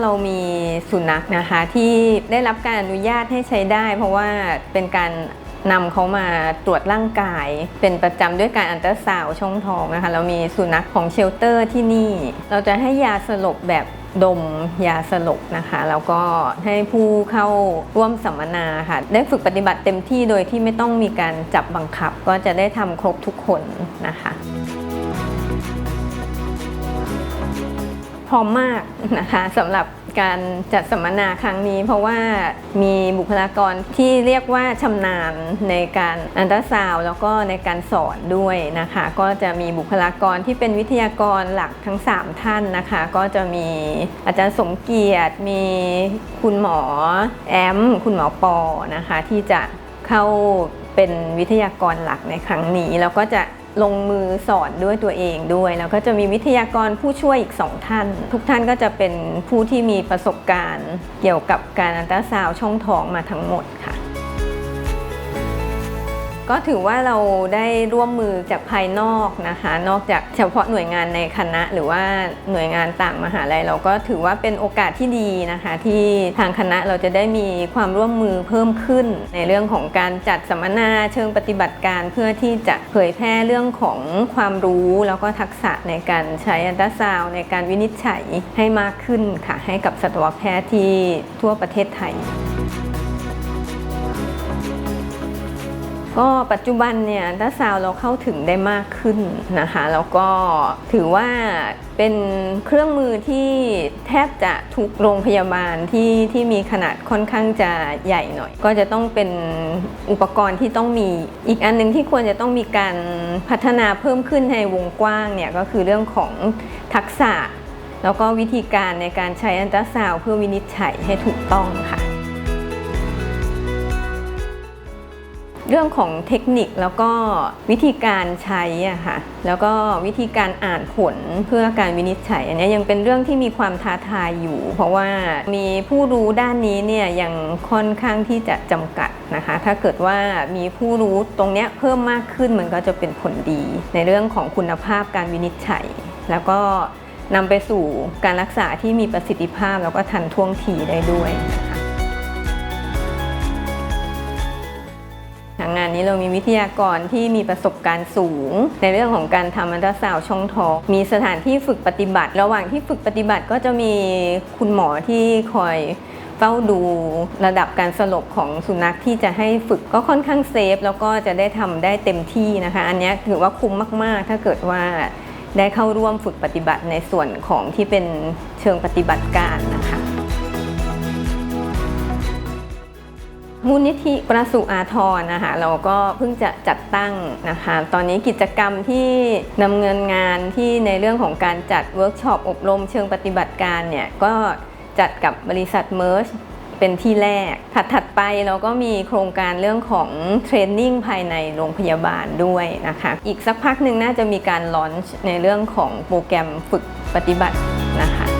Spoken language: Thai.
เรามีสุนัขนะคะที่ได้รับการอนุญาตให้ใช้ได้ เพราะว่าเป็นการนำเขามาตรวจร่างกาย เป็นประจำด้วยการอันตราซาวช่องท้องนะคะ เรามีสุนัขของเชลเตอร์ที่นี่ เราจะให้ยาสลบแบบดมยาสลบนะคะ แล้วก็ให้ผู้เข้าร่วมสัมมนาค่ะ ได้ฝึกปฏิบัติเต็มที่โดยที่ไม่ต้องมีการจับบังคับ ก็จะได้ทำครบทุกคนนะคะ ร้อมมากนะคะสำหรับการจัดสัมมนาครั้งนี้ เพราะว่ามีบุคลากรที่เรียกว่าชำนาญในการอันตราซาวแล้วก็ในการสอนด้วยนะคะ ก็จะมีบุคลากรที่เป็นวิทยากรหลักทั้ง 3 ท่านนะคะ ก็จะมีอาจารย์สมเกียรติ มีคุณหมอแอม คุณหมอปอนะคะ ที่จะเข้าเป็นวิทยากรหลักในครั้งนี้แล้วก็จะ ลงมือสอนด้วยตัวเองด้วย แล้วก็จะมีวิทยากรผู้ช่วยอีกสองท่าน ทุกท่านก็จะเป็นผู้ที่มีประสบการณ์ เกี่ยวกับการอันตราซาวด์ช่องท้องมาทั้งหมดค่ะ ก็ถือว่าเราได้ร่วมมือจากภายนอกนะคะ นอกจากเฉพาะหน่วยงานในคณะ หรือว่าหน่วยงานต่างมหาลัยเราก็ถือว่าเป็นโอกาสที่ดีนะคะ ที่ทางคณะเราจะได้มีความร่วมมือเพิ่มขึ้น ในเรื่องของการจัดสัมมนาเชิงปฏิบัติการเพื่อที่จะเผยแพร่เรื่องของความรู้แล้วก็ทักษะในการใช้อันตราซาวในการวินิจฉัยให้มากขึ้นค่ะให้กับสัตวแพทย์ที่ทั่วประเทศไทย ก็ปัจจุบันเนี่ยอันตราซาวด์เราเข้าถึงได้มากขึ้นนะคะ แล้วก็ถือว่าเป็นเครื่องมือที่แทบจะทุกโรงพยาบาลที่ที่มีขนาดค่อนข้างจะใหญ่หน่อย ก็จะต้องเป็นอุปกรณ์ที่ต้องมีอีกอันหนึงที่ควรจะต้องมีการพัฒนาเพิ่มขึ้นในวงกว้างเนี่ยก็คือเรื่องของทักษะ แล้วก็วิธีการในการใช้อันตราซาวด์เพื่อวินิจฉัยให้ถูกต้องค่ะ เรื่องของเทคนิคแล้วก็วิธีการใช้อะค่ะแล้วก็วิธีการอ่านผลเพื่อการวินิจฉัย อันนี้ยังเป็นเรื่องที่มีความท้าทายอยู่ เพราะว่ามีผู้รู้ด้านนี้เนี่ยยังค่อนข้างที่จะจำกัดนะคะ ถ้าเกิดว่ามีผู้รู้ตรงเนี้ยเพิ่มมากขึ้นมันก็จะเป็นผลดี ในเรื่องของคุณภาพการวินิจฉัย แล้วก็นำไปสู่การรักษาที่มีประสิทธิภาพแล้วก็ทันท่วงทีได้ด้วย งงานนี้เรามีวิทยากรที่มีประสบการณ์สูง ในเรื่องของการทำอันตราซาวด์ช่องท้องมีสถานที่ฝึกปฏิบัติ ระหว่างที่ฝึกปฏิบัติก็จะมีคุณหมอที่คอยเฝ้าดูระดับการสลบของสุนัขที่จะให้ฝึกก็ค่อนข้างเซฟแล้วก็จะได้ทำได้เต็มที่นะคะ อันนี้ถือว่าคุ้มมาก ๆ ถ้าเกิดว่าได้เข้าร่วมฝึกปฏิบัติในส่วนของที่เป็นเชิงปฏิบัติการนะคะ มูลนิธิประสุอาทรนะคะเราก็เพิ่งจะจัดตั้งนะคะตอนนี้กิจกรรมที่ดำเนินงานที่ในเรื่องของการจัดเวิร์กช็อปอบรมเชิงปฏิบัติการเนี่ยก็จัดกับบริษัทเมอร์ชเป็นที่แรก ถัดถัดไปเราก็มีโครงการเรื่องของเทรนนิ่งภายในโรงพยาบาลด้วยนะคะ อีกสักพักหนึ่งน่าจะมีการลอนช์ในเรื่องของโปรแกรมฝึกปฏิบัตินะคะ